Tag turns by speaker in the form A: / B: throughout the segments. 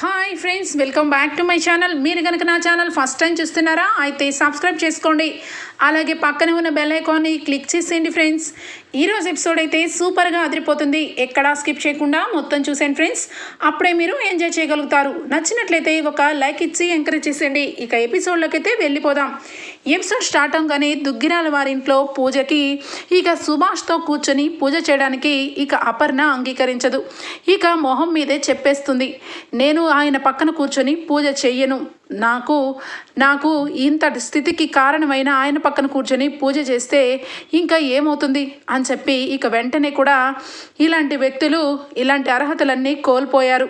A: Hi friends welcome back to my channel మీరు కనుక నా ఛానల్ ఫస్ట్ టైం చూస్తున్నారా అయితే సబ్స్క్రైబ్ చేసుకోండి. అలాగే పక్కనే ఉన్న బెల్ ఐకాన్ని క్లిక్ చేసేయండి ఫ్రెండ్స్ ఈరోజు ఎపిసోడ్ అయితే సూపర్గా అదిరిపోతుంది. ఎక్కడా స్కిప్ చేయకుండా మొత్తం చూసేయండి ఫ్రెండ్స్ అప్పుడే మీరు ఎంజాయ్ చేయగలుగుతారు. నచ్చినట్లయితే ఒక లైక్ ఇచ్చి ఎంకరేజ్ చేసేయండి. ఇక ఎపిసోడ్లోకి అయితే వెళ్ళిపోదాం. ఎపిసోడ్ స్టార్ట్ అవగానే దుగ్గిరాల వారింట్లో పూజకి ఇక సుభాష్తో కూర్చొని పూజ చేయడానికి ఇక అపర్ణ అంగీకరించదు. ఇక మొహం మీదే చెప్పేస్తుంది. నేను ఆయన పక్కన కూర్చొని పూజ చెయ్యను. నాకు నాకు ఇంత స్థితికి కారణమైన ఆయన పక్కన కూర్చొని పూజ చేస్తే ఇంకా ఏమవుతుంది అని చెప్పి ఇక వెంటనే కూడా ఇలాంటి వ్యక్తులు ఇలాంటి అర్హతలన్నీ కోల్పోయారు.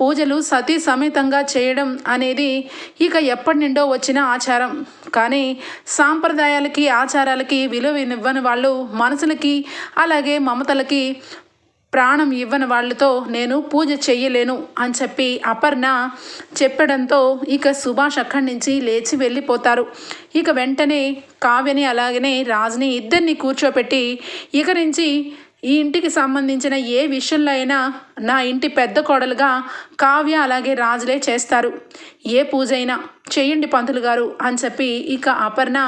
A: పూజలు సతీ సమేతంగా చేయడం అనేది ఇక ఎప్పటి నుండో వచ్చిన ఆచారం. కానీ సాంప్రదాయాలకి ఆచారాలకి విలువ ఇవ్వని వాళ్ళు మనసులకి అలాగే మమతలకి ప్రాణం ఇవ్వని వాళ్ళతో నేను పూజ చెయ్యలేను అని చెప్పి అపర్ణ చెప్పడంతో ఇక సుభాష్ అక్కడి నుంచి లేచి వెళ్ళిపోతారు. ఇక వెంటనే కావ్యని అలాగనే రాజుని ఇద్దరిని కూర్చోపెట్టి ఇక నుంచి ఈ ఇంటికి సంబంధించిన ఏ విషయంలో అయినా నా ఇంటి పెద్ద కోడలుగా కావ్య అలాగే రాజులే చేస్తారు. ఏ పూజ అయినా చెయ్యండి పంతులు గారు అని చెప్పి ఇక అపర్ణ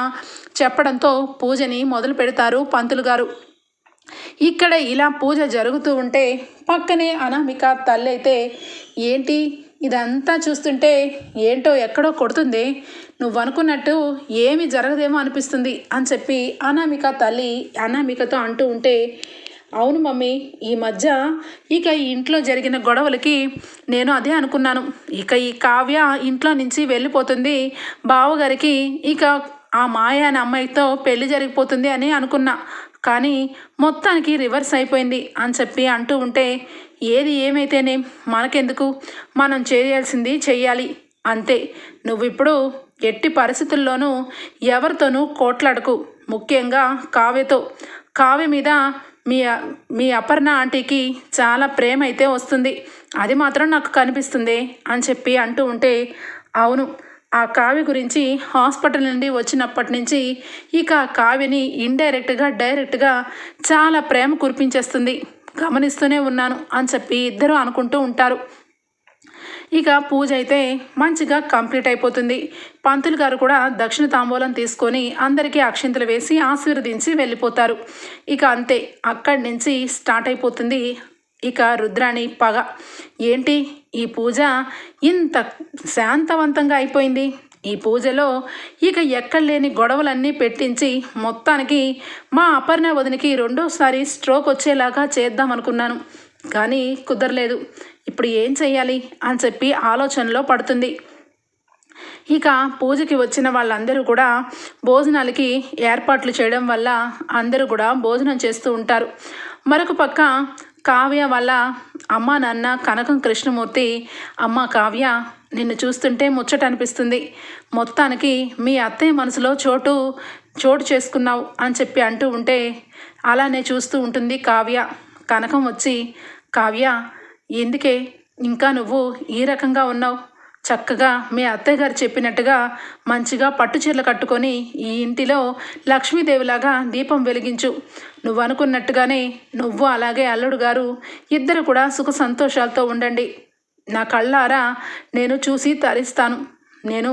A: చెప్పడంతో పూజని మొదలు పెడతారు పంతులు గారు. ఇక్కడ ఇలా పూజ జరుగుతూ ఉంటే పక్కనే అనామిక తల్లి అయితే ఏంటి? ఇదంతా చూస్తుంటే ఏంటో ఎక్కడో కొడుతుంది. నువ్వు అనుకున్నట్టు ఏమి జరగదేమో అనిపిస్తుంది అని చెప్పి అనామిక తల్లి అనామికతో అంటూ ఉంటే అవును మమ్మీ ఈ మధ్య ఇక ఈ ఇంట్లో జరిగిన గొడవలకి నేను అదే అనుకున్నాను. ఇక ఈ కావ్య ఇంట్లో నుంచి వెళ్ళిపోతుంది. బావగారికి ఇక ఆ మాయ అనే అమ్మాయితో పెళ్ళి జరిగిపోతుంది అని అనుకున్నా. కానీ మొత్తానికి రివర్స్ అయిపోయింది అని చెప్పి అంటూ ఉంటే ఏది ఏమైతేనే మనకెందుకు? మనం చేయాల్సింది చెయ్యాలి. అంతే. నువ్విప్పుడు ఎట్టి పరిస్థితుల్లోనూ ఎవరితోనూ కోట్లాడకు. ముఖ్యంగా కావ్యతో. కావ్య మీద మీ మీ అపర్ణ ఆంటీకి చాలా ప్రేమ అయితే వస్తుంది. అది మాత్రం నాకు కనిపిస్తుంది అని చెప్పి అంటూ ఉంటే అవును. ఆ కావ్య గురించి హాస్పిటల్ నుండి వచ్చినప్పటి నుంచి ఇక ఆ కావ్యని ఇండైరెక్ట్గా డైరెక్ట్గా చాలా ప్రేమ కురిపించేస్తుంది. గమనిస్తూనే ఉన్నాను అని చెప్పి ఇద్దరు అనుకుంటూ ఉంటారు. ఇక పూజ అయితే మంచిగా కంప్లీట్ అయిపోతుంది. పంతులు గారు కూడా దక్షిణ తాంబూలం తీసుకొని అందరికీ అక్షింతలు వేసి ఆశీర్వదించి వెళ్ళిపోతారు. ఇక అంతే అక్కడి నుంచి స్టార్ట్ అయిపోతుంది ఇక రుద్రాణి పగ. ఏంటి? ఈ పూజ ఇంత శాంతవంతంగా అయిపోయింది. ఈ పూజలో ఇక ఎక్కడ లేని గొడవలన్నీ పెట్టించి మొత్తానికి మా అపర్ణ వదినికి రెండోసారి స్ట్రోక్ వచ్చేలాగా చేద్దాం అనుకున్నాను కానీ కుదరలేదు. ఇప్పుడు ఏం చేయాలి అని చెప్పి ఆలోచనలో పడుతుంది. ఇక పూజకి వచ్చిన వాళ్ళందరూ కూడా భోజనాలకి ఏర్పాట్లు చేయడం వల్ల అందరూ కూడా భోజనం చేస్తూ ఉంటారు. మరొక పక్క కావ్య వల్ల అమ్మ నాన్న కనకం కృష్ణమూర్తి అమ్మ కావ్య నిన్ను చూస్తుంటే ముచ్చట అనిపిస్తుంది. మొత్తానికి మీ అత్తయ్య మనసులో చోటు చోటు చేసుకున్నావు అని చెప్పి అంటూ ఉంటే అలానే చూస్తూ ఉంటుంది కావ్య. కనకం వచ్చి కావ్య ఎందుకే? ఇంకా నువ్వు ఈ రకంగా ఉన్నావు? చక్కగా మీ అత్తయ్య గారు చెప్పినట్టుగా మంచిగా పట్టు చీరలు కట్టుకొని ఈ ఇంటిలో లక్ష్మీదేవిలాగా దీపం వెలిగించు. నువ్వు అనుకున్నట్టుగానే నువ్వు అలాగే అల్లుడు గారు ఇద్దరు కూడా సుఖ సంతోషాలతో ఉండండి. నా కళ్ళారా నేను చూసి తరిస్తాను. నేను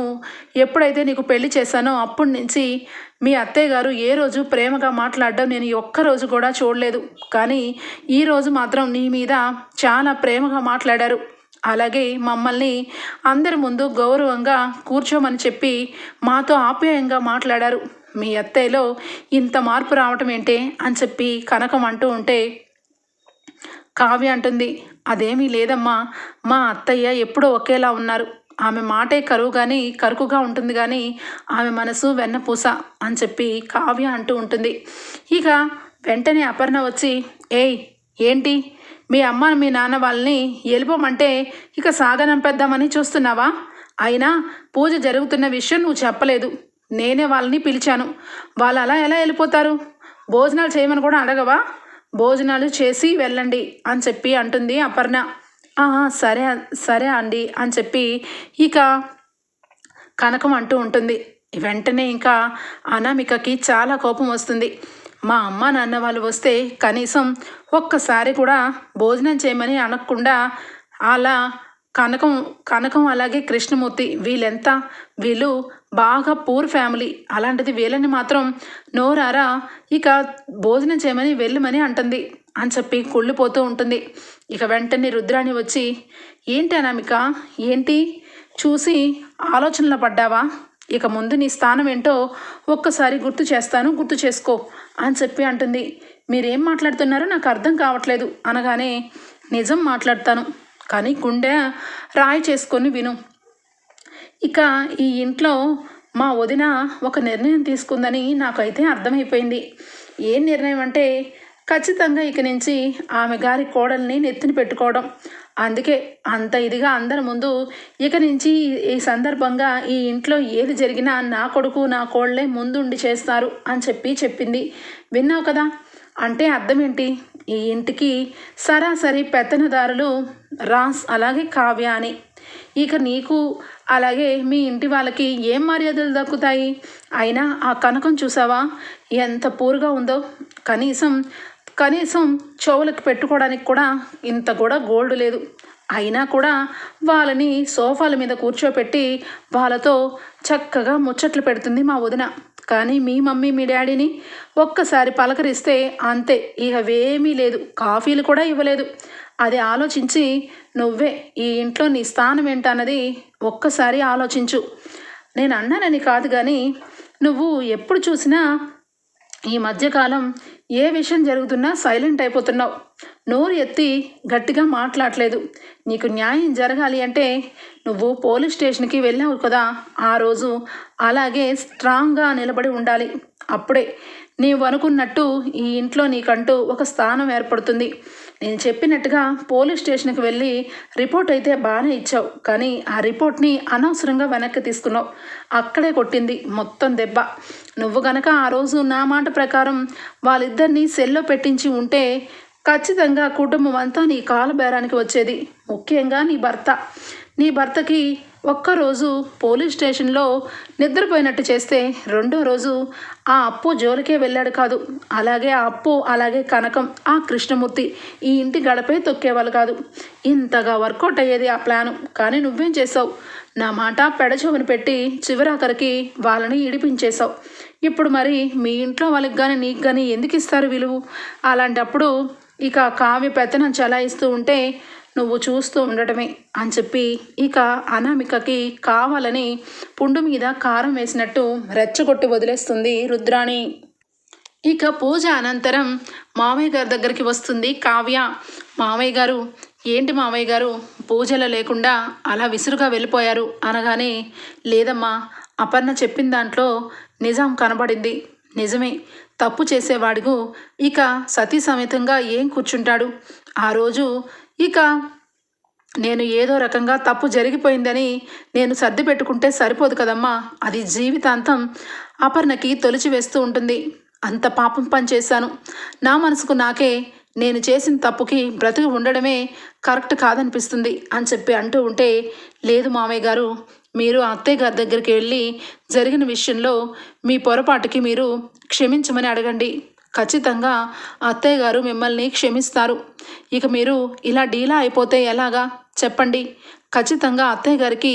A: ఎప్పుడైతే నీకు పెళ్ళి చేశానో అప్పటి నుంచి మీ అత్తయ్య గారు ఏ రోజు ప్రేమగా మాట్లాడడం నేను ఒక్క రోజు కూడా చూడలేదు. కానీ ఈరోజు మాత్రం నీ మీద చాలా ప్రేమగా మాట్లాడారు. అలాగే మమ్మల్ని అందరి ముందు గౌరవంగా కూర్చోమని చెప్పి మాతో ఆప్యాయంగా మాట్లాడారు. మీ అత్తయ్యలో ఇంత మార్పు రావటం ఏంటే అని చెప్పి కనకం అంటూ ఉంటే కావ్య అంటుంది అదేమీ లేదమ్మా మా అత్తయ్య ఎప్పుడో ఒకేలా ఉన్నారు. ఆమె మాటే కరువు కానీ కరుకుగా ఉంటుంది కానీ ఆమె మనసు వెన్నపూస అని చెప్పి కావ్య అంటూ ఉంటుంది. ఇక వెంటనే అపర్ణ వచ్చి ఏయ్ ఏంటి? మీ అమ్మ మీ నాన్న వాళ్ళని వెళ్ళిపోమంటే ఇక సాగనంపేద్దామని చూస్తున్నావా? అయినా పూజ జరుగుతున్న విషయం నువ్వు చెప్పలేదు. నేనే వాళ్ళని పిలిచాను. వాళ్ళు అలా ఎలా వెళ్ళిపోతారు భోజనాలు చేయమని కూడా అడగవా? భోజనాలు చేసి వెళ్ళండి అని చెప్పి అంటుంది అపర్ణ. సరే సరే అండి అని చెప్పి ఇక కనకం అంటూ ఉంటుంది. వెంటనే ఇంకా అనామికకి చాలా కోపం వస్తుంది. మా అమ్మ నాన్న వాళ్ళు వస్తే కనీసం ఒక్కసారి కూడా భోజనం చేయమని అనకుండా అలా కనకం కనకం అలాగే కృష్ణమూర్తి వీళ్ళెంత? వీళ్ళు బాగా పూర్ ఫ్యామిలీ. అలాంటిది వీళ్ళని మాత్రం నోరారా ఇక భోజనం చేయమని వెళ్ళమని అంటుంది. అని చెప్పి కుళ్ళిపోతూ ఉంటుంది. ఇక వెంటనే రుద్రాణి వచ్చి ఏంటి అనామిక? ఏంటి? చూసి ఆలోచనలో పడ్డావా? ఇక ముందు నీ స్థానం ఏంటో ఒక్కసారి గుర్తు చేస్తాను గుర్తు చేసుకో. అని చెప్పి అంటుంది. మీరేం మాట్లాడుతున్నారో నాకు అర్థం కావట్లేదు. అనగానే నిజం మాట్లాడతాను. కానీ గుండె రాయి చేసుకొని విను. ఇక ఈ ఇంట్లో మా వదిన ఒక నిర్ణయం తీసుకుందని నాకైతే అర్థమైపోయింది. ఏం నిర్ణయం అంటే ఖచ్చితంగా ఇక నుంచి ఆమె గారి కోడల్ని నెత్తిని పెట్టుకోవడం. అందుకే అంత ఇదిగా అందరి ముందు ఇక నుంచి ఈ సందర్భంగా ఈ ఇంట్లో ఏది జరిగినా నా కొడుకు నా కోళ్ళే ముందుండి చేస్తారు అని చెప్పి చెప్పింది. విన్నావు కదా? అంటే అర్థం ఏంటి ఈ ఇంటికి సరాసరి పెత్తనదారులు రాస్ అలాగే కావ్య అని. ఇక నీకు అలాగే మీ ఇంటి వాళ్ళకి ఏం మర్యాదలు దక్కుతాయి? అయినా ఆ కనకం చూసావా? ఎంత పూరుగా ఉందో. కనీసం కనీసం చెవులకు పెట్టుకోవడానికి కూడా ఇంత కూడా గోల్డ్ లేదు. అయినా కూడా వాళ్ళని సోఫాల మీద కూర్చోపెట్టి వాళ్ళతో చక్కగా ముచ్చట్లు పెడుతుంది మా వదిన. కానీ మీ మమ్మీ మీ డాడీని ఒక్కసారి పలకరిస్తే అంతే ఇక ఏమీ లేదు కాఫీలు కూడా ఇవ్వలేదు. అది ఆలోచించి నువ్వే ఈ ఇంట్లో నీ స్థానం ఏంటన్నది ఒక్కసారి ఆలోచించు. నేను అన్నానని కాదు కానీ నువ్వు ఎప్పుడు చూసినా ఈ మధ్యకాలం ఏ విషయం జరుగుతున్నా సైలెంట్ అయిపోతున్నావు. నోరు ఎత్తి గట్టిగా మాట్లాడలేదు. నీకు న్యాయం జరగాలి అంటే నువ్వు పోలీస్ స్టేషన్కి వెళ్ళావు కదా ఆ రోజు అలాగే స్ట్రాంగ్గా నిలబడి ఉండాలి. అప్పుడే నీవు అనుకున్నట్టు ఈ ఇంట్లో నీకంటూ ఒక స్థానం ఏర్పడుతుంది. నేను చెప్పినట్టుగా పోలీస్ స్టేషన్కి వెళ్ళి రిపోర్ట్ అయితే బాగానే ఇచ్చావు. కానీ ఆ రిపోర్ట్ని అనవసరంగా వెనక్కి తీసుకున్నావు. అక్కడే కొట్టింది మొత్తం దెబ్బ. నువ్వు గనక ఆ రోజు నా మాట ప్రకారం వాళ్ళిద్దరినీ సెల్లో పెట్టించి ఉంటే ఖచ్చితంగా కుటుంబం అంతా నీ కాలబేరానికి వచ్చేది. ముఖ్యంగా నీ భర్త. నీ భర్తకి ఒక్కరోజు పోలీస్ స్టేషన్లో నిద్రపోయినట్టు చేస్తే రెండో రోజు ఆ అప్పు జోలికే వెళ్ళాడు కాదు. అలాగే ఆ అప్పు అలాగే కనకం ఆ కృష్ణమూర్తి ఈ ఇంటి గడపే తొక్కేవాళ్ళు కాదు. ఇంతగా వర్కౌట్ అయ్యేది ఆ ప్లాను. కానీ నువ్వేం చేసావు నా మాట పెడచోమని పెట్టి చివరాఖరికి వాళ్ళని ఇడిపించేశావు. ఇప్పుడు మరి మీ ఇంట్లో వాళ్ళకి కానీ నీకు కానీ ఎందుకు ఇస్తారు విలువ? అలాంటప్పుడు ఇక కావ్య పెత్తనం చలాయిస్తూ ఉంటే నువ్వు చూస్తూ ఉండటమే అని చెప్పి ఇక అనామికకి కావాలని పుండు మీద కారం వేసినట్టు రెచ్చగొట్టి వదిలేస్తుంది రుద్రాణి. ఇక పూజ అనంతరం మామయ్య గారి దగ్గరికి వస్తుంది కావ్య. మామయ్య గారు ఏంటి మామయ్య గారు పూజలు లేకుండా అలా విసురుగా వెళ్ళిపోయారు అనగానే లేదమ్మా అపర్ణ చెప్పిన దాంట్లో నిజం కనబడింది. నిజమే తప్పు చేసేవాడుగు. ఇక సతీ సమేతంగా ఏం కూర్చుంటాడు? ఆ రోజు ఇక నేను ఏదో రకంగా తప్పు జరిగిపోయిందని నేను సర్ది పెట్టుకుంటే సరిపోదు కదమ్మా. అది జీవితాంతం అపర్ణకి తొలిచి వేస్తూ ఉంటుంది. అంత పాపం పని చేశాను. నా మనసుకు నాకే నేను చేసిన తప్పుకి బ్రతికి ఉండడమే కరెక్ట్ కాదనిపిస్తుంది అని చెప్పి అంటూ ఉంటే లేదు మామయ్య గారు మీరు అత్తయ్య గారి దగ్గరికి వెళ్ళి జరిగిన విషయంలో మీ పొరపాటుకి మీరు క్షమించమని అడగండి. ఖచ్చితంగా అత్తయ్య గారు మిమ్మల్ని క్షమిస్తారు. ఇక మీరు ఇలా డీలా అయిపోతే ఎలాగా? చెప్పండి. ఖచ్చితంగా అత్తయ్య గారికి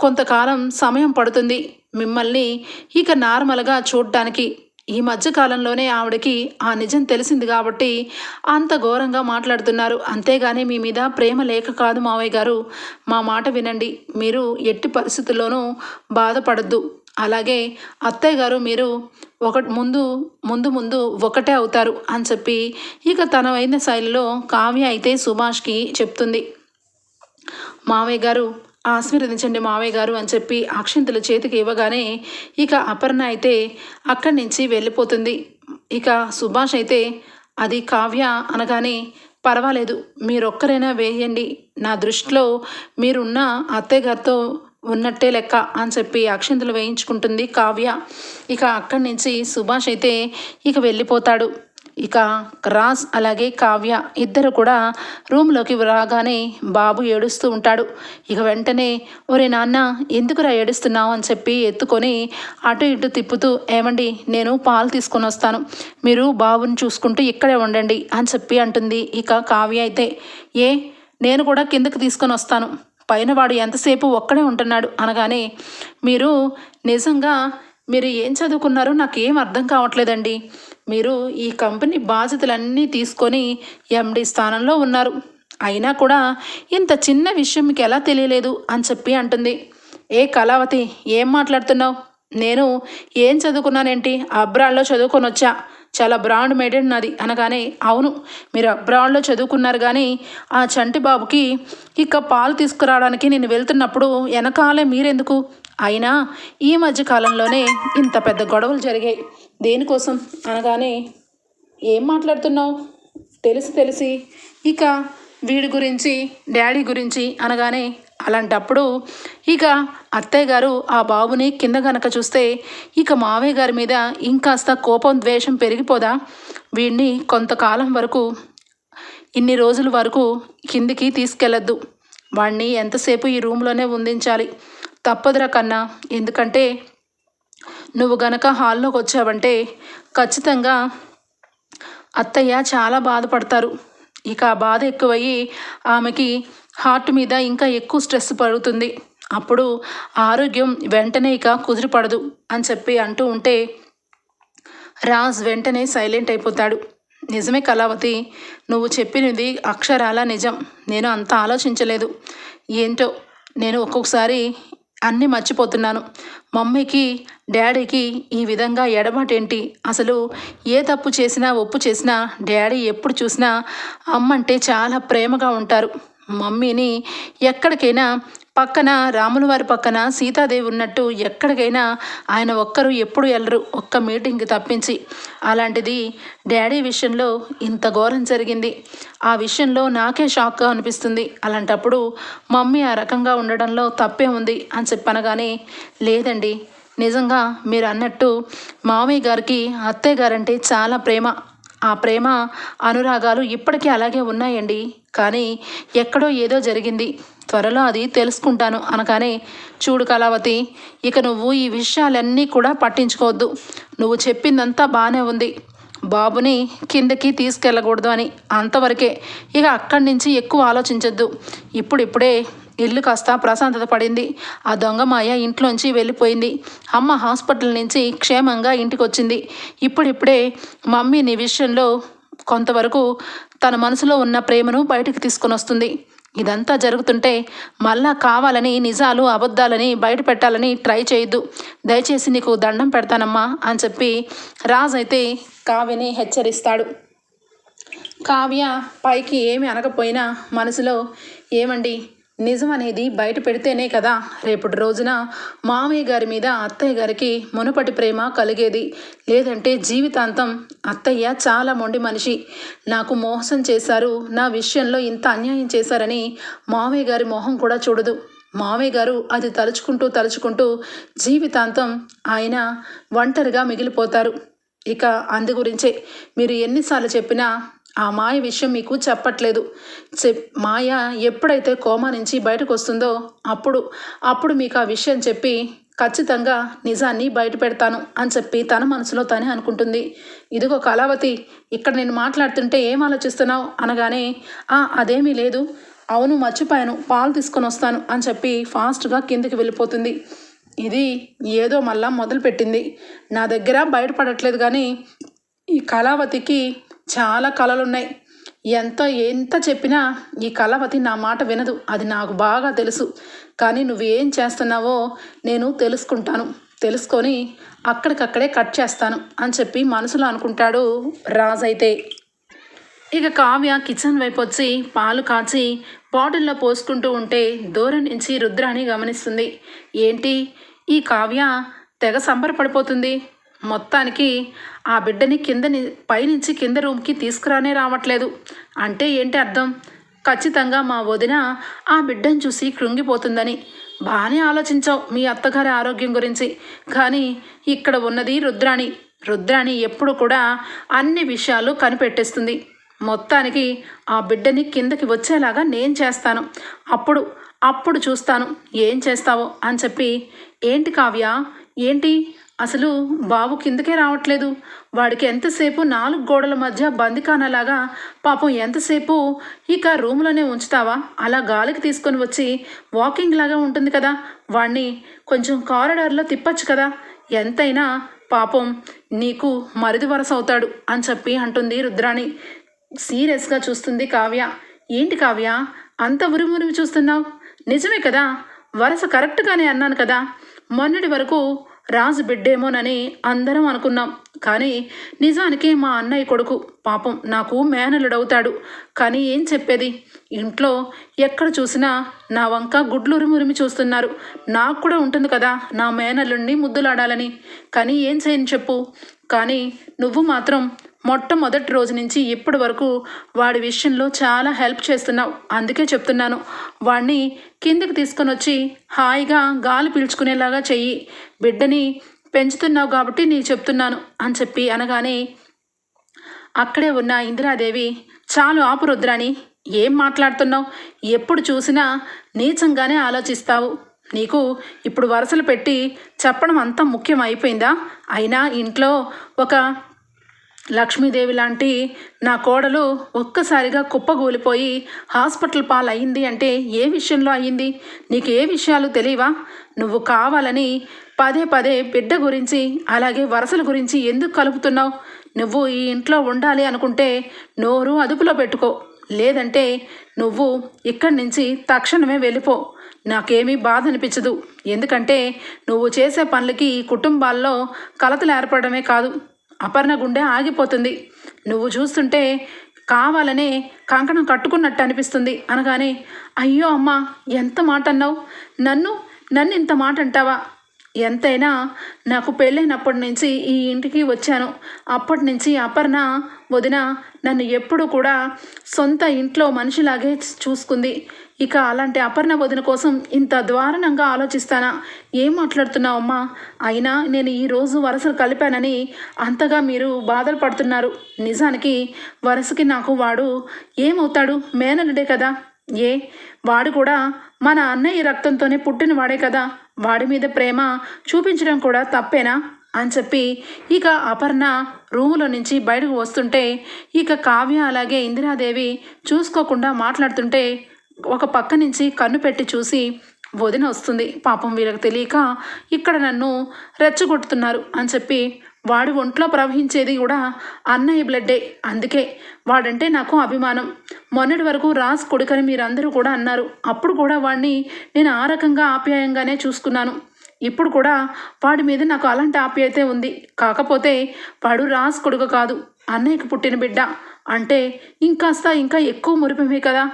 A: కొంతకాలం సమయం పడుతుంది. మిమ్మల్ని ఇక నార్మల్గా చూడటానికి ఈ మధ్య కాలంలోనే ఆవిడకి ఆ నిజం తెలిసింది కాబట్టి అంత ఘోరంగా మాట్లాడుతున్నారు. అంతేగాని మీ మీద ప్రేమ లేక కాదు మావయ్య గారు. మా మాట వినండి. మీరు ఎట్టి పరిస్థితుల్లోనూ బాధపడద్దు. అలాగే అత్తయ్య గారు మీరు ఒక ముందు ముందు ముందు ఒకటే అవుతారు అని చెప్పి ఇక తన అయిన శైలిలో కావ్య అయితే సుభాష్కి చెప్తుంది. మావయ్య గారు ఆశీర్వదించండి మావయ్య గారు అని చెప్పి అక్షంతలు చేతికి ఇవ్వగానే ఇక అపర్ణ అయితే అక్కడి నుంచి వెళ్ళిపోతుంది. ఇక సుభాష్ అయితే అది కావ్య అనగానే పర్వాలేదు మీరొక్కరైనా వేయండి. నా దృష్టిలో మీరున్న అత్తయ్య గారితో ఉన్నట్టే లెక్క అని చెప్పి అక్షింతలు వేయించుకుంటుంది కావ్య. ఇక అక్కడి నుంచి సుభాష్ అయితే ఇక వెళ్ళిపోతాడు. ఇక రాజ్ అలాగే కావ్య ఇద్దరు కూడా రూమ్లోకి రాగానే బాబు ఏడుస్తూ ఉంటాడు. ఇక వెంటనే ఒరే నాన్న ఎందుకురా ఏడుస్తున్నావు? అని చెప్పి ఎత్తుకొని అటు ఇటు తిప్పుతూ ఏమండి నేను పాలు తీసుకొని వస్తాను. మీరు బాబుని చూసుకుంటూ ఇక్కడే ఉండండి అని చెప్పి అంటుంది ఇక కావ్య అయితే. ఏ నేను కూడా కిందకి తీసుకొని వస్తాను. పైన వాడు ఎంతసేపు ఒక్కడే ఉంటున్నాడు అనగానే మీరు నిజంగా మీరు ఏం చదువుకున్నారో నాకు ఏం అర్థం కావట్లేదండి. మీరు ఈ కంపెనీ బాధ్యతలన్నీ తీసుకొని ఎండి స్థానంలో ఉన్నారు. అయినా కూడా ఇంత చిన్న విషయం మీకు ఎలా తెలియలేదు? అని చెప్పి అంటుంది. ఏ కళావతి ఏం మాట్లాడుతున్నావు? నేను ఏం చదువుకున్నానేంటి? అబ్రాల్లో చదువుకొని వచ్చా. చాలా బ్రాండ్ మేడెడ్ నాది అనగానే అవును మీరు అబ్రాడ్లో చదువుకున్నారు కానీ ఆ చంటి బాబుకి ఇక పాలు తీసుకురావడానికి నేను వెళ్తున్నప్పుడు వెనకాలే మీరెందుకు? అయినా ఈ మధ్య కాలంలోనే ఇంత పెద్ద గొడవలు జరిగాయి. దేనికోసం? అనగానే ఏం మాట్లాడుతున్నావు? తెలిసి తెలిసి ఇక వీడి గురించి డాడీ గురించి అనగానే అలాంటప్పుడు ఇక అత్తయ్య గారు ఆ బాబుని కింద గనక చూస్తే ఇక మావయ్య గారి మీద ఇంకాస్త కోపం ద్వేషం పెరిగిపోదా? వీడిని కొంతకాలం వరకు ఇన్ని రోజుల వరకు కిందికి తీసుకెళ్ళద్దు వాడిని ఎంతసేపు ఈ రూమ్లోనే ఉందించాలి? తప్పదురా కన్నా. ఎందుకంటే నువ్వు గనక హాల్లోకి వచ్చావంటే ఖచ్చితంగా అత్తయ్య చాలా బాధపడతారు. ఇక ఆ బాధ ఎక్కువయ్యి ఆమెకి హార్ట్ మీద ఇంకా ఎక్కువ స్ట్రెస్ పడుతుంది. అప్పుడు ఆరోగ్యం వెంటనే ఇక కుదిరిపడదు అని చెప్పి అంటూ ఉంటే రాజ్ వెంటనే సైలెంట్ అయిపోతాడు. నిజమే కళావతి నువ్వు చెప్పినది అక్షరాల నిజం. నేను అంత ఆలోచించలేదు. ఏంటో నేను ఒక్కొక్కసారి అన్నీ మర్చిపోతున్నాను. మమ్మీకి డాడీకి ఈ విధంగా ఎడమటేంటి అసలు ఏ తప్పు చేసినా ఒప్పు చేసినా డాడీ ఎప్పుడు చూసినా అమ్మంటే చాలా ప్రేమగా ఉంటారు. మమ్మీని ఎక్కడికైనా పక్కన రాముల వారి పక్కన సీతాదేవి ఉన్నట్టు ఎక్కడికైనా ఆయన ఒక్కరు ఎప్పుడు వెళ్ళరు ఒక్క మీటింగ్కి తప్పించి. అలాంటిది డాడీ విషయంలో ఇంత ఘోరం జరిగింది. ఆ విషయంలో నాకే షాక్గా అనిపిస్తుంది. అలాంటప్పుడు మమ్మీ ఆ రకంగా ఉండడంలో తప్పే ఉంది అని చెప్పనగానే లేదండి నిజంగా మీరు అన్నట్టు మామయ్య గారికి అత్తయ్య గారంటే చాలా ప్రేమ. ఆ ప్రేమ అనురాగాలు ఇప్పటికీ అలాగే ఉన్నాయండి. కానీ ఎక్కడో ఏదో జరిగింది. త్వరలో అది తెలుసుకుంటాను అనగానే చూడు కళావతి ఇక నువ్వు ఈ విషయాలన్నీ కూడా పట్టించుకోవద్దు. నువ్వు చెప్పిందంతా బాగానే ఉంది. బాబుని కిందకి తీసుకెళ్ళకూడదు అని అంతవరకే. ఇక అక్కడి నుంచి ఎక్కువ ఆలోచించొద్దు. ఇప్పుడిప్పుడే ఇల్లు కాస్త ప్రశాంతత పడింది. ఆ దొంగ మాయ ఇంట్లోంచి వెళ్ళిపోయింది. అమ్మ హాస్పిటల్ నుంచి క్షేమంగా ఇంటికి వచ్చింది ఇప్పుడిప్పుడే మమ్మీ నీ విషయంలో కొంతవరకు తన మనసులో ఉన్న ప్రేమను బయటకు తీసుకొని వస్తుంది ఇదంతా జరుగుతుంటే మళ్ళా కావాలని నిజాలు అబద్ధాలని బయట పెట్టాలని ట్రై చేయొద్దు. దయచేసి నీకు దండం పెడతానమ్మా అని చెప్పి రాజ్ అయితే కావ్యని హెచ్చరిస్తాడు. కావ్య పైకి ఏమి అనకపోయినా మనసులో ఏమండి? నిజం అనేది బయట పెడితేనే కదా. రేపటి రోజున మామయ్య గారి మీద అత్తయ్య గారికి మునుపటి ప్రేమ కలిగేది. లేదంటే జీవితాంతం అత్తయ్య చాలా మొండి మనిషి. నాకు మోసం చేశారు నా విషయంలో ఇంత అన్యాయం చేశారని మామయ్య గారి మొహం కూడా చూడదు. మామయ్య గారు అది తలుచుకుంటూ తలుచుకుంటూ జీవితాంతం ఆయన ఒంటరిగా మిగిలిపోతారు. ఇక అందు గురించే. మీరు ఎన్నిసార్లు చెప్పినా ఆ మాయ విషయం మీకు చెప్పట్లేదు. చెప్ మాయ ఎప్పుడైతే కోమా నుంచి బయటకు వస్తుందో అప్పుడు అప్పుడు మీకు ఆ విషయం చెప్పి ఖచ్చితంగా నిజాన్ని బయట పెడతాను అని చెప్పి తన మనసులో తనే అనుకుంటుంది. ఇదిగో కళావతి ఇక్కడ నేను మాట్లాడుతుంటే ఏం ఆలోచిస్తున్నావు? అనగానే "ఆ, అదేమీ లేదు. అవును మర్చిపోయాను. పాలు తీసుకొని వస్తాను అని చెప్పి ఫాస్ట్గా కిందికి వెళ్ళిపోతుంది. ఇది ఏదో మళ్ళా మొదలుపెట్టింది. నా దగ్గర బయటపడట్లేదు కానీ ఈ కళావతికి చాలా కళలున్నాయి ఎంత ఎంత చెప్పినా ఈ కళవతి నా మాట వినదు. అది నాకు బాగా తెలుసు. కానీ నువ్వేం చేస్తున్నావో నేను తెలుసుకుంటాను. తెలుసుకొని అక్కడికక్కడే కట్ చేస్తాను అని చెప్పి మనసులో అనుకుంటాడు రాజైతే. అయితే ఇక కావ్య కిచెన్ వైపు వచ్చి పాలు కాచి బాటిల్లో పోసుకుంటూ ఉంటే దూరం నుంచి రుద్రాని గమనిస్తుంది. ఏంటి? ఈ కావ్య తెగ సంబరపడిపోతుంది. మొత్తానికి ఆ బిడ్డని కిందని పైనుంచి కింద రూమ్కి తీసుకురానే రావట్లేదు. అంటే ఏంటి అర్థం? ఖచ్చితంగా మా వదిన ఆ బిడ్డను చూసి కృంగిపోతుందని. బాగానే ఆలోచించావు మీ అత్తగారి ఆరోగ్యం గురించి. కానీ ఇక్కడ ఉన్నది రుద్రాణి. రుద్రాణి ఎప్పుడు కూడా అన్ని విషయాలు కనిపెట్టేస్తుంది. మొత్తానికి ఆ బిడ్డని కిందకి వచ్చేలాగా నేను చేస్తాను. అప్పుడు అప్పుడు చూస్తాను. ఏం చేస్తావో అని చెప్పి ఏంటి కావ్య? ఏంటి? అసలు బాబు కిందకే రావట్లేదు. వాడికి ఎంతసేపు నాలుగు గోడల మధ్య బందికానలాగా పాపం ఎంతసేపు ఇక రూమ్లోనే ఉంచుతావా? అలా గాలికి తీసుకొని వచ్చి వాకింగ్ లాగా ఉంటుంది కదా. వాడిని కొంచెం కారిడార్లో తిప్పచ్చు కదా. ఎంతైనా పాపం నీకు మరిది వరస అవుతాడు అని చెప్పి అంటుంది రుద్రాణి. సీరియస్గా చూస్తుంది కావ్య. ఏంటి కావ్య? అంత ఉరిమురిమి చూస్తున్నావు? నిజమే కదా. వరస కరెక్ట్గానే అన్నాను కదా. మొన్నటి వరకు రాజు బిడ్డేమోనని అందరం అనుకున్నాం. కానీ నిజానికి మా అన్నయ్య కొడుకు పాపం నాకు మేనలుడవుతాడు కానీ ఏం చెప్పేది? ఇంట్లో ఎక్కడ చూసినా నా వంక గుడ్లు మురిమి చూస్తున్నారు. నాకు కూడా ఉంటుంది కదా నా మేనల్లుండి ముద్దులాడాలని. కానీ ఏం చేయని చెప్పు. కానీ నువ్వు మాత్రం మొట్టమొదటి రోజు నుంచి ఇప్పటి వరకు వాడి విషయంలో చాలా హెల్ప్ చేస్తున్నావు. అందుకే చెప్తున్నాను. వాడిని కిందకి తీసుకొని వచ్చి హాయిగా గాలి పీల్చుకునేలాగా చెయ్యి. బిడ్డని పెంచుతున్నావు కాబట్టి నేను చెప్తున్నాను అని చెప్పి అనగానే అక్కడే ఉన్న ఇందిరాదేవి చాలు ఆపు రుద్రాని ఏం మాట్లాడుతున్నావు? ఎప్పుడు చూసినా నీచంగానే ఆలోచిస్తావు. నీకు ఇప్పుడు వరుసలు పెట్టి చెప్పడం అంత ముఖ్యం అయిపోయిందా? అయినా ఇంట్లో ఒక లక్ష్మీదేవి లాంటి నా కోడలు ఒక్కసారిగా కుప్పగూలిపోయి హాస్పిటల్ పాలు అయింది అంటే ఏ విషయంలో అయ్యింది? నీకు ఏ విషయాలు తెలియవా? నువ్వు కావాలని పదే పదే బిడ్డ గురించి అలాగే వరసల గురించి ఎందుకు కలుపుతున్నావు? నువ్వు ఈ ఇంట్లో ఉండాలి అనుకుంటే నోరు అదుపులో పెట్టుకో. లేదంటే నువ్వు ఇక్కడి నుంచి తక్షణమే వెళ్ళిపో. నాకేమీ బాధ అనిపించదు. ఎందుకంటే నువ్వు చేసే పనులకి ఈ కుటుంబాల్లో కలతలు ఏర్పడమే కాదు. అపర్ణ గుండె ఆగిపోతుంది. నువ్వు చూస్తుంటే కావాలనే కంకణం కట్టుకున్నట్టు అనిపిస్తుంది. అనగానే అయ్యో అమ్మ ఎంత మాట అన్నావు నన్ను నన్ను ఇంత మాట అంటావా ఎంతైనా నాకు పెళ్ళైనప్పటి నుంచి ఈ ఇంటికి వచ్చాను. అప్పటి నుంచి అపర్ణ వదిన నన్ను ఎప్పుడు కూడా సొంత ఇంట్లో మనిషిలాగే చూసుకుంది. ఇక అలాంటి అపర్ణ వదిన కోసం ఇంత దారుణంగా ఆలోచిస్తానా? ఏం మాట్లాడుతున్నావు అమ్మా అయినా నేను ఈరోజు వరసలు కలిపానని అంతగా మీరు బాధలు పడుతున్నారు. నిజానికి వరసకి నాకు వాడు ఏమవుతాడు? మేనలుడే కదా? ఏ? వాడు కూడా మన అన్నయ్య రక్తంతోనే పుట్టిన వాడే కదా? వాడి మీద ప్రేమ చూపించడం కూడా తప్పేనా? అని చెప్పి ఇక అపర్ణ రూములో నుంచి బయటకు వస్తుంటే ఇక కావ్య అలాగే ఇందిరాదేవి చూసుకోకుండా మాట్లాడుతుంటే ఒక పక్క నుంచి కన్ను పెట్టి చూసి వదిన వస్తుంది. పాపం వీళ్ళకి తెలియక ఇక్కడ నన్ను రెచ్చగొడుతున్నారు అని చెప్పి వాడి ఒంట్లో ప్రవహించేది కూడా అన్నయ్య బ్లడ్డే. అందుకే వాడంటే నాకు అభిమానం. మొన్నటి వరకు రాజ్ కొడుకని మీరందరూ కూడా అన్నారు. అప్పుడు కూడా వాడిని నేను ఆ రకంగా ఆప్యాయంగానే చూసుకున్నాను. ఇప్పుడు కూడా వాడి మీద నాకు అలాంటి ఆప్యాయతే ఉంది. కాకపోతే వాడు రాజ్ కొడుకు కాదు. అన్నయ్యకి పుట్టిన బిడ్డ. అంటే ఇంకాస్త ఇంకా ఎక్కువ మురిపమే కదా.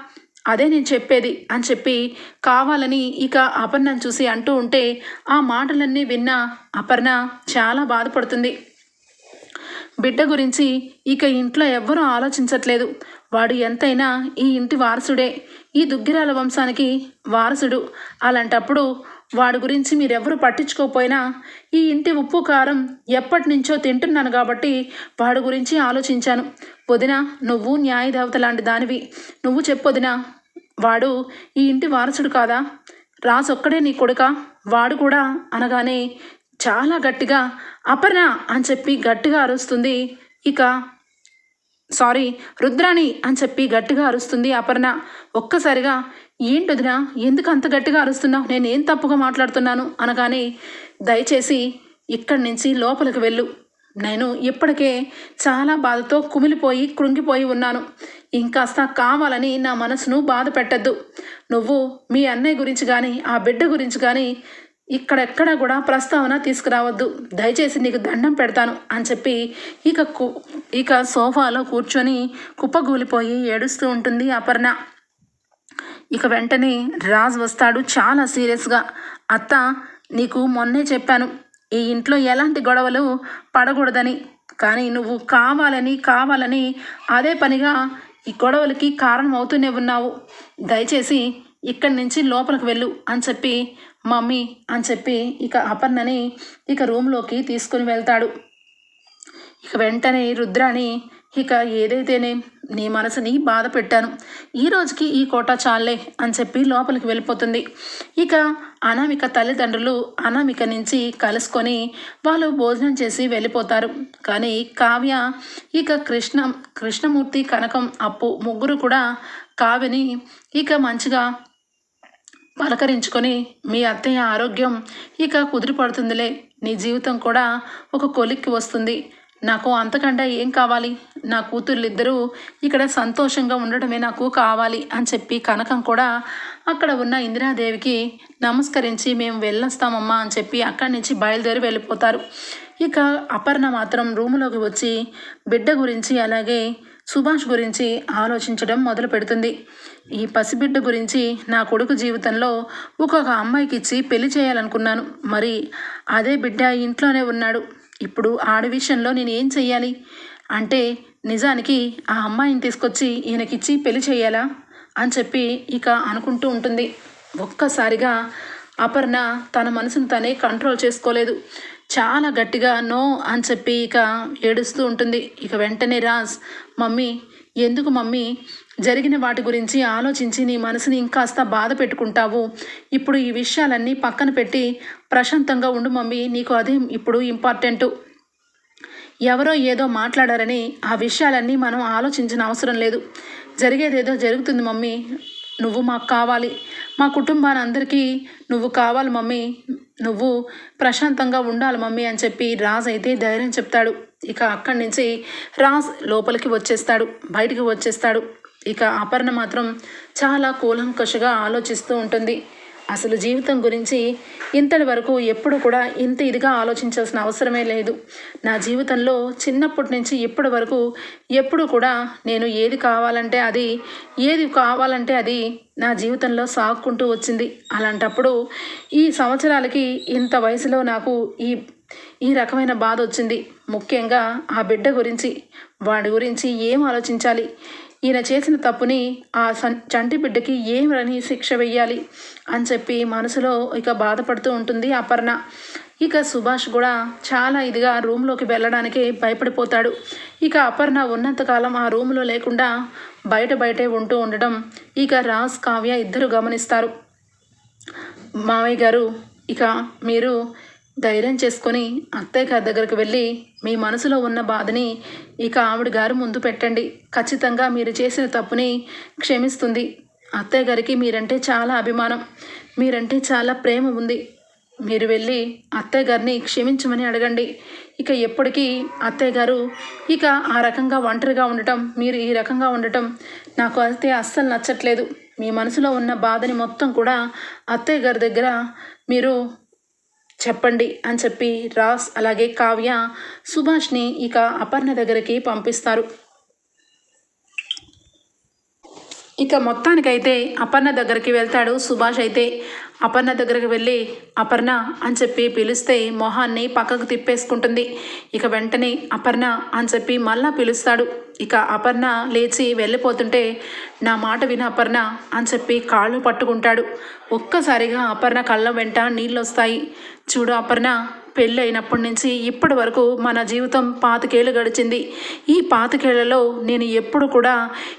A: అదే నేను చెప్పేది అని చెప్పి కావాలని ఇక అపర్ణను చూసి అంటూ ఉంటే ఆ మాటలన్నీ విన్న అపర్ణ చాలా బాధపడుతుంది. బిడ్డ గురించి ఇక ఇంట్లో ఎవ్వరూ ఆలోచించట్లేదు. వాడు ఎంతైనా ఈ ఇంటి వారసుడే. ఈ దుగ్గిరాల వంశానికి వారసుడు. అలాంటప్పుడు వాడి గురించి మీరెవరు పట్టించుకోకపోయినా ఈ ఇంటి ఉప్పు కారం ఎప్పటి నుంచో తింటున్నాను కాబట్టి వాడి గురించి ఆలోచించాను. వదిన నువ్వు న్యాయదేవత లాంటి దానివి. నువ్వు చెప్పొదినా వాడు ఈ ఇంటి వారసుడు కాదా? రాసొక్కడే నీ కొడుక? వాడు కూడా అనగానే చాలా గట్టిగా అపర్ణ అని చెప్పి గట్టిగా అరుస్తుంది. ఇక సారీ రుద్రాణి అని చెప్పి గట్టిగా అరుస్తుంది అపర్ణ. ఒక్కసారిగా ఏంటొదినా ఎందుకు అంత గట్టిగా అరుస్తున్నావు? నేనేం తప్పుగా మాట్లాడుతున్నాను? అనగానే దయచేసి ఇక్కడి నుంచి లోపలికి వెళ్ళు. నేను ఇప్పటికే చాలా బాధతో కుమిలిపోయి కృంగిపోయి ఉన్నాను. ఇంకాస్త కావాలని నా మనసును బాధ పెట్టద్దు. నువ్వు మీ అన్నయ్య గురించి కానీ ఆ బిడ్డ గురించి కానీ ఇక్కడెక్కడ కూడా ప్రస్తావన తీసుకురావద్దు. దయచేసి నీకు దండం పెడతాను అని చెప్పి ఇక కు ఇక సోఫాలో కూర్చొని కుప్పగూలిపోయి ఏడుస్తూ ఉంటుంది అపర్ణ. ఇక వెంటనే రాజ్ వస్తాడు చాలా సీరియస్గా. అత్త నీకు మొన్నే చెప్పాను ఈ ఇంట్లో ఎలాంటి గొడవలు పడకూడదని కానీ నువ్వు కావాలని కావాలని అదే పనిగా ఈ గొడవలకి కారణం అవుతూనే ఉన్నావు. దయచేసి ఇక్కడి నుంచి లోపలికి వెళ్ళు అని చెప్పి మమ్మీ అని చెప్పి ఇక అపర్ణని ఇక రూమ్లోకి తీసుకుని వెళ్తాడు. ఇక వెంటనే రుద్రాని ఇక ఏదైతేనే నీ మనసుని బాధ పెట్టాను. ఈ రోజుకి ఈ కోట చాలే అని చెప్పి లోపలికి వెళ్ళిపోతుంది. ఇక అనామిక తల్లిదండ్రులు అనామిక నుంచి కలుసుకొని వాళ్ళు భోజనం చేసి వెళ్ళిపోతారు. కానీ కావ్య ఇక కృష్ణ కృష్ణమూర్తి కనకం అప్పు ముగ్గురు కూడా కావ్యని ఇక మంచిగా పలకరించుకొని మీ అత్తయ్య ఆరోగ్యం ఇక కుదిరిపడుతుందిలే నీ జీవితం కూడా ఒక కొలిక్కి వస్తుంది. నాకు అంతకంటే ఏం కావాలి? నా కూతుర్లిద్దరూ ఇక్కడ సంతోషంగా ఉండటమే నాకు కావాలి అని చెప్పి కనకం కూడా అక్కడ ఉన్న ఇందిరాదేవికి నమస్కరించి మేము వెళ్ళొస్తామమ్మా అని చెప్పి అక్కడి నుంచి బయలుదేరి వెళ్ళిపోతారు. ఇక అపర్ణ మాత్రం రూములోకి వచ్చి బిడ్డ గురించి అలాగే సుభాష్ గురించి ఆలోచించడం మొదలు పెడుతుంది. ఈ పసిబిడ్డ గురించి నా కొడుకు జీవితంలో ఒక్కొక్క అమ్మాయికి ఇచ్చి పెళ్ళి చేయాలనుకున్నాను. మరి అదే బిడ్డ ఇంట్లోనే ఉన్నాడు. ఇప్పుడు ఆడ విషయంలో నేను ఏం చెయ్యాలి? అంటే నిజానికి ఆ అమ్మాయిని తీసుకొచ్చి ఈయనకిచ్చి పెళ్ళి చేయాలా? అని చెప్పి ఇక అనుకుంటూ ఉంటుంది. ఒక్కసారిగా అపర్ణ తన మనసును తనే కంట్రోల్ చేసుకోలేదు. చాలా గట్టిగా నో అని చెప్పి ఇక ఏడుస్తూ ఉంటుంది. ఇక వెంటనే రాజ్ మమ్మీ ఎందుకు మమ్మీ? జరిగిన వాటి గురించి ఆలోచించి నీ మనసుని ఇంకాస్త బాధ పెట్టుకుంటావు. ఇప్పుడు ఈ విషయాలన్నీ పక్కన పెట్టి ప్రశాంతంగా ఉండు మమ్మీ నీకు అదే ఇప్పుడు ఇంపార్టెంటు ఎవరో ఏదో మాట్లాడారని ఆ విషయాలన్నీ మనం ఆలోచించిన అవసరం లేదు. జరిగేదేదో జరుగుతుంది మమ్మీ నువ్వు మాకు కావాలి. మా కుటుంబాన్ని అందరికీ నువ్వు కావాలి మమ్మీ నువ్వు ప్రశాంతంగా ఉండాలి మమ్మీ అని చెప్పి రాజ్ అయితే ధైర్యం చెప్తాడు. ఇక అక్కడి నుంచి రాజ్ లోపలికి వచ్చేస్తాడు బయటికి వచ్చేస్తాడు. ఇక అపర్ణ మాత్రం చాలా కూలంకషగా ఆలోచిస్తూ ఉంటుంది. అసలు జీవితం గురించి ఇంతటి వరకు ఎప్పుడు కూడా ఇంత ఇదిగా ఆలోచించాల్సిన అవసరమే లేదు. నా జీవితంలో చిన్నప్పటి నుంచి ఇప్పటి వరకు ఎప్పుడు కూడా నేను ఏది కావాలంటే అది ఏది కావాలంటే అది నా జీవితంలో సాగుకుంటూ వచ్చింది. అలాంటప్పుడు ఈ సంవత్సరాలకి ఇంత వయసులో నాకు ఈ ఈ రకమైన బాధ వచ్చింది. ముఖ్యంగా ఆ బిడ్డ గురించి వాడి గురించి ఏం ఆలోచించాలి? ఈయన చేసిన తప్పుని ఆ చంటి బిడ్డకి ఏమని శిక్ష వెయ్యాలి? అని చెప్పి మనసులో ఇక బాధపడుతూ ఉంటుంది అపర్ణ. ఇక సుభాష్ కూడా చాలా ఇదిగా రూమ్లోకి వెళ్ళడానికి భయపడిపోతాడు. ఇక అపర్ణ ఉన్నంతకాలం ఆ రూమ్లో లేకుండా బయట బయటే ఉంటూ ఉండడం ఇక రాజ్ కావ్య ఇద్దరు గమనిస్తారు. మావయ్య గారు ఇక మీరు ధైర్యం చేసుకొని అత్తయ్య గారి దగ్గరికి వెళ్ళి మీ మనసులో ఉన్న బాధని ఇక ఆవిడ గారు ముందు పెట్టండి. ఖచ్చితంగా మీరు చేసిన తప్పుని క్షమిస్తుంది. అత్తయ్య గారికి మీరంటే చాలా అభిమానం. మీరంటే చాలా ప్రేమ ఉంది. మీరు వెళ్ళి అత్తయ్య గారిని క్షమించమని అడగండి. ఇక ఎప్పటికీ అత్తయ్య గారు ఇక ఆ రకంగా ఒంటరిగా ఉండటం మీరు ఈ రకంగా ఉండటం నాకు అయితే అస్సలు నచ్చట్లేదు. మీ మనసులో ఉన్న బాధని మొత్తం కూడా అత్తయ్య గారి దగ్గర మీరు చెప్పండి అని చెప్పి రాస్ అలాగే కావ్య సుభాష్ని ఇక అపర్ణ దగ్గరికి పంపిస్తారు. ఇక మొత్తానికైతే అపర్ణ దగ్గరికి వెళ్తాడు సుభాష్ అయితే. అపర్ణ దగ్గరికి వెళ్ళి అపర్ణ అని చెప్పి పిలిస్తే మొహాన్ని పక్కకు తిప్పేసుకుంటుంది. ఇక వెంటనే అపర్ణ అని చెప్పి మళ్ళా పిలుస్తాడు. ఇక అపర్ణ లేచి వెళ్ళిపోతుంటే నా మాట విన అపర్ణ అని చెప్పి కాళ్ళు పట్టుకుంటాడు. ఒక్కసారిగా అపర్ణ కళ్ళ వెంట నీళ్ళు వస్తాయి చూడు అపర్ణ పెళ్ళి అయినప్పటి నుంచి ఇప్పటి వరకు మన జీవితం పాతికేళ్ళు గడిచింది. ఈ పాతికేళ్ళలో నేను ఎప్పుడు కూడా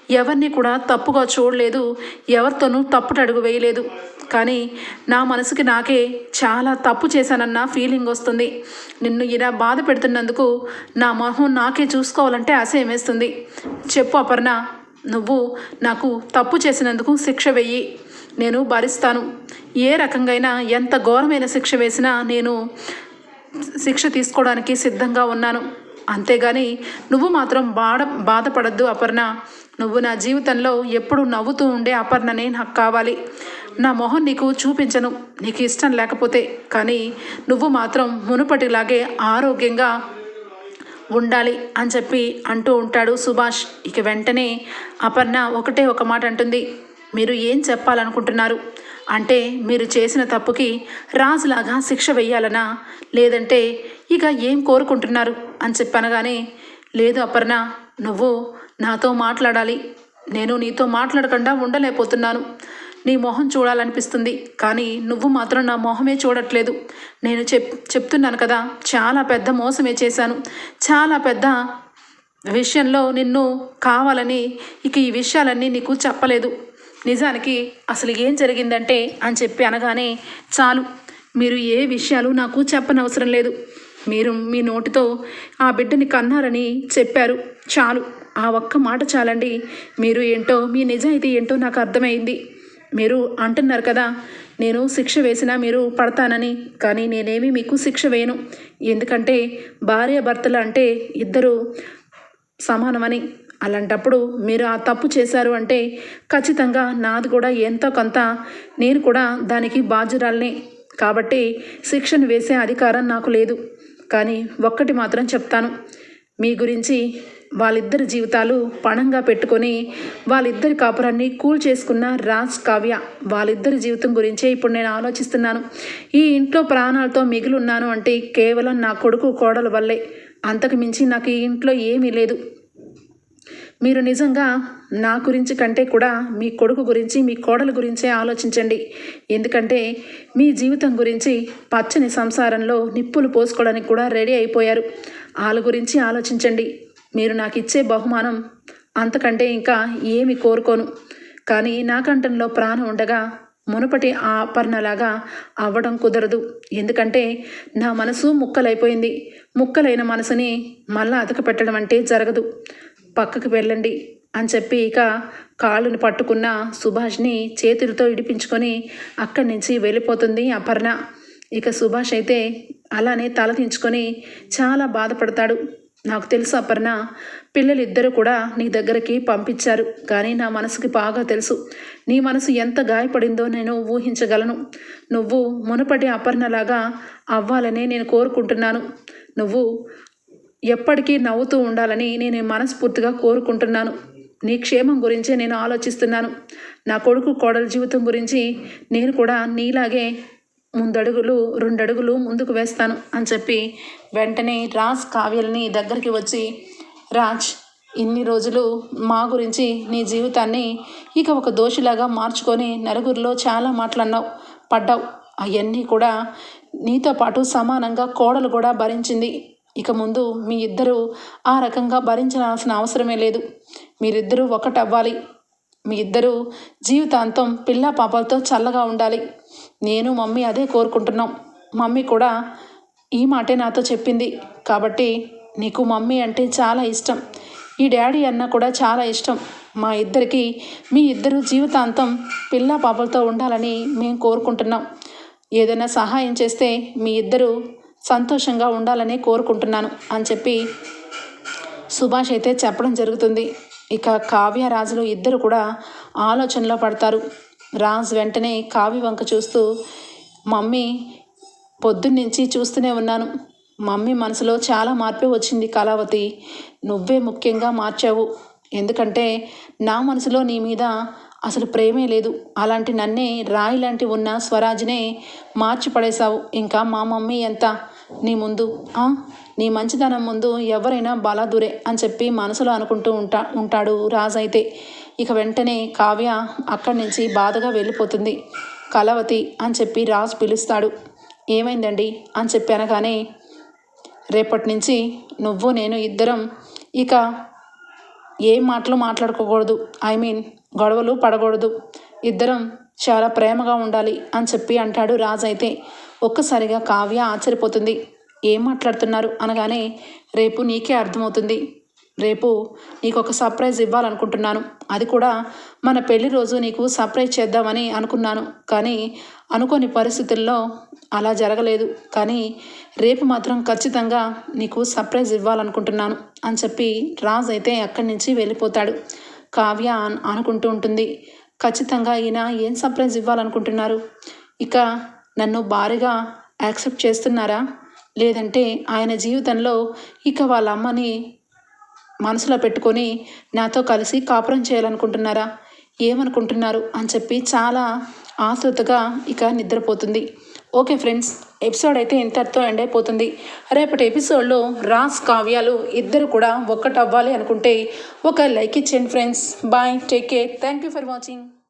A: ఎవరిని కూడా తప్పుగా చూడలేదు ఎవరితోనూ తప్పుటడుగు వేయలేదు. కానీ నా మనసుకి నాకే చాలా తప్పు చేశానన్న ఫీలింగ్ వస్తుంది. నిన్ను ఇలా బాధ పెడుతున్నందుకు నా మొహం నాకే చూసుకోవాలంటే అసహ్యం వేస్తుంది చెప్పు అపర్ణ నువ్వు నాకు తప్పు చేసినందుకు శిక్ష వెయ్యి నేను భరిస్తాను. ఏ రకంగా ఎంత ఘోరమైన శిక్ష వేసినా నేను శిక్ష తీసుకోవడానికి సిద్ధంగా ఉన్నాను. అంతేగాని నువ్వు మాత్రం బాధ బాధపడద్దు అపర్ణ. నువ్వు నా జీవితంలో ఎప్పుడు నవ్వుతూ ఉండే అపర్ణనే నాకు కావాలి. నా మొహం నీకు చూపించను. నీకు ఇష్టం లేకపోతే. కానీ నువ్వు మాత్రం మునుపటిలాగే ఆరోగ్యంగా ఉండాలి అని చెప్పి అంటూ ఉంటాడు సుభాష్. ఇక వెంటనే అపర్ణ ఒకటే ఒక మాట అంటుంది. మీరు ఏం చెప్పాలనుకుంటున్నారు? అంటే మీరు చేసిన తప్పుకి రాజులాగా శిక్ష వెయ్యాలనా లేదంటే ఇక ఏం కోరుకుంటున్నారు? అని చెప్పనగానే లేదు అపర్ణ నువ్వు నాతో మాట్లాడాలి. నేను నీతో మాట్లాడకుండా ఉండలేకపోతున్నాను. నీ మొహం చూడాలనిపిస్తుంది. కానీ నువ్వు మాత్రం నా మొహమే చూడట్లేదు. నేను చెప్ చెప్తున్నాను కదా చాలా పెద్ద మోసమే చేశాను. చాలా పెద్ద విషయంలో నిన్ను కావాలని ఇక ఈ విషయాలన్నీ నీకు చెప్పలేదు. నిజానికి అసలు ఏం జరిగిందంటే అని చెప్పి అనగానే చాలు మీరు ఏ విషయాలు నాకు చెప్పనవసరం లేదు. మీరు మీ నోటితో ఆ బిడ్డని కన్నారని చెప్పారు. చాలు ఆ ఒక్క మాట చాలండి. మీరు ఏంటో మీ నిజాయితీ ఏంటో నాకు అర్థమైంది. మీరు అంటున్నారు కదా నేను శిక్ష వేసినా మీరు పడతానని కానీ నేనేమి మీకు శిక్ష వేయను. ఎందుకంటే భార్య భర్తలు అంటే ఇద్దరు సమానమని. అలాంటప్పుడు మీరు ఆ తప్పు చేశారు అంటే ఖచ్చితంగా నాది కూడా ఎంతో కొంత నేను కూడా దానికి బాధ్యురాలనే. కాబట్టి శిక్షను వేసే అధికారం నాకు లేదు. కానీ ఒక్కటి మాత్రం చెప్తాను. మీ గురించి వాళ్ళిద్దరి జీవితాలు పణంగా పెట్టుకొని వాళ్ళిద్దరి కాపురాన్ని కూల్ చేసుకున్న రాజ్ కావ్య వాళ్ళిద్దరి జీవితం గురించే ఇప్పుడు నేను ఆలోచిస్తున్నాను. ఈ ఇంట్లో ప్రాణాలతో మిగిలి ఉన్నాను అంటే కేవలం నా కొడుకు కోడల వల్లే. అంతకు మించి నాకు ఈ ఇంట్లో ఏమీ లేదు. మీరు నిజంగా నా గురించి కంటే కూడా మీ కొడుకు గురించి మీ కోడల గురించే ఆలోచించండి. ఎందుకంటే మీ జీవితం గురించి పచ్చని సంసారంలో నిప్పులు పోసుకోవడానికి కూడా రెడీ అయిపోయారు. వాళ్ళ గురించి ఆలోచించండి. మీరు నాకు ఇచ్చే బహుమానం అంతకంటే ఇంకా ఏమి కోరుకోను. కానీ నా కంఠంలో ప్రాణం ఉండగా మునుపటి ఆపరణలాగా అవ్వడం కుదరదు. ఎందుకంటే నా మనసు ముక్కలైపోయింది. ముక్కలైన మనసుని మళ్ళా అతక పెట్టడం అంటే జరగదు. పక్కకు వెళ్ళండి అని చెప్పి ఇక కాళ్ళని పట్టుకున్న సుభాష్ని చేతులతో ఇడిపించుకొని అక్కడి నుంచి వెళ్ళిపోతుంది అపర్ణ. ఇక సుభాష్ అయితే అలానే తల దించుకొని చాలా బాధపడతాడు. నాకు తెలుసు అపర్ణ పిల్లలిద్దరూ కూడా నీ దగ్గరికి పంపించారు కానీ నా మనసుకి బాగా తెలుసు. నీ మనసు ఎంత గాయపడిందో నేను ఊహించగలను. నువ్వు మునుపటి అపర్ణలాగా అవ్వాలని నేను కోరుకుంటున్నాను. నువ్వు ఎప్పటికీ నవ్వుతూ ఉండాలని నేను మనస్ఫూర్తిగా కోరుకుంటున్నాను. నీ క్షేమం గురించే నేను ఆలోచిస్తున్నాను. నా కొడుకు కోడల జీవితం గురించి నేను కూడా నీలాగే ముందడుగులు రెండడుగులు ముందుకు వేస్తాను అని చెప్పి వెంటనే రాజ్ కావ్యల్ని దగ్గరికి వచ్చి రాజ్ ఇన్ని రోజులు మా గురించి నీ జీవితాన్ని ఇక ఒక దోషిలాగా మార్చుకొని నలుగురిలో చాలా మాట్లాడినావు పడ్డావు. అవన్నీ కూడా నీతో పాటు సమానంగా కోడలు కూడా భరించింది. ఇక ముందు మీ ఇద్దరూ ఆ రకంగా భరించాల్సిన అవసరమే లేదు. మీరిద్దరూ ఒకటవ్వాలి. మీ ఇద్దరూ జీవితాంతం పిల్ల పాపలతో చల్లగా ఉండాలి. నేను మమ్మీ అదే కోరుకుంటున్నాం. మమ్మీ కూడా ఈ మాటే నాతో చెప్పింది. కాబట్టి నీకు మమ్మీ అంటే చాలా ఇష్టం. ఈ డాడీ అన్న కూడా చాలా ఇష్టం. మా ఇద్దరికి మీ ఇద్దరు జీవితాంతం పిల్ల పాపలతో ఉండాలని మేము కోరుకుంటున్నాం. ఏదైనా సహాయం చేస్తే మీ ఇద్దరు సంతోషంగా ఉండాలని కోరుకుంటున్నాను అని చెప్పి సుభాష్ అయితే చెప్పడం జరుగుతుంది. ఇక కావ్య రాజులు ఇద్దరు కూడా ఆలోచనలో పడతారు. రాజ్ వెంటనే కావ్య వంక చూస్తూ మమ్మీ పొద్దున్నుంచి చూస్తూనే ఉన్నాను. మమ్మీ మనసులో చాలా మార్పే వచ్చింది కళావతి. నువ్వే ముఖ్యంగా మార్చావు. ఎందుకంటే నా మనసులో నీ మీద అసలు ప్రేమే లేదు. అలాంటి నన్నే రాయి లాంటి ఉన్న స్వరాజ్నే మార్చి పడేశావు. ఇంకా మా మమ్మీ ఎంత నీ ముందు నీ మంచితనం ముందు ఎవరైనా బలాదురే అని చెప్పి మనసులో అనుకుంటూ ఉంటా ఉంటాడు రాజు అయితే ఇక వెంటనే కావ్య అక్కడి నుంచి బాధగా వెళ్ళిపోతుంది. కలవతి అని చెప్పి రాజు పిలుస్తాడు. ఏమైందండి? అని చెప్పి అనగానే రేపటి నుంచి నువ్వు నేను ఇద్దరం ఇక ఏ మాటలు మాట్లాడుకోకూడదు. ఐ మీన్ గొడవలు పడకూడదు. ఇద్దరం చాలా ప్రేమగా ఉండాలి అని చెప్పి అంటాడు రాజు అయితే ఒక్కసారిగా కావ్య ఆశ్చర్యపోతుంది. ఏం మాట్లాడుతున్నారు? అనగానే రేపు నీకే అర్థమవుతుంది. రేపు నీకు ఒక సర్ప్రైజ్ ఇవ్వాలనుకుంటున్నాను. అది కూడా మన పెళ్ళి రోజు నీకు సర్ప్రైజ్ చేద్దామని అనుకున్నాను. కానీ అనుకోని పరిస్థితుల్లో అలా జరగలేదు. కానీ రేపు మాత్రం ఖచ్చితంగా నీకు సర్ప్రైజ్ ఇవ్వాలనుకుంటున్నాను అని చెప్పి రాజ్ అయితే అక్కడి నుంచి వెళ్ళిపోతాడు. కావ్య అనుకుంటూ ఉంటుంది. ఖచ్చితంగా ఈయన ఏం సర్ప్రైజ్ ఇవ్వాలనుకుంటున్నారు? ఇక నన్ను భారీగా యాక్సెప్ట్ చేస్తున్నారా? లేదంటే ఆయన జీవితంలో ఇక వాళ్ళ అమ్మని మనసులో పెట్టుకొని నాతో కలిసి కాపురం చేయాలనుకుంటున్నారా? ఏమనుకుంటున్నారు? అని చెప్పి చాలా ఆతృతగా ఇక నిద్రపోతుంది. ఓకే ఫ్రెండ్స్ ఎపిసోడ్ అయితే ఇంతటితో ఎండ్ అయిపోతుంది. రేపటి ఎపిసోడ్లో రాస్ కావ్యాలు ఇద్దరు కూడా ఒక్కటవ్వాలి అనుకుంటే ఒక లైక్ ఇచ్చేయండి friends. Bye take care. Thank you for watching.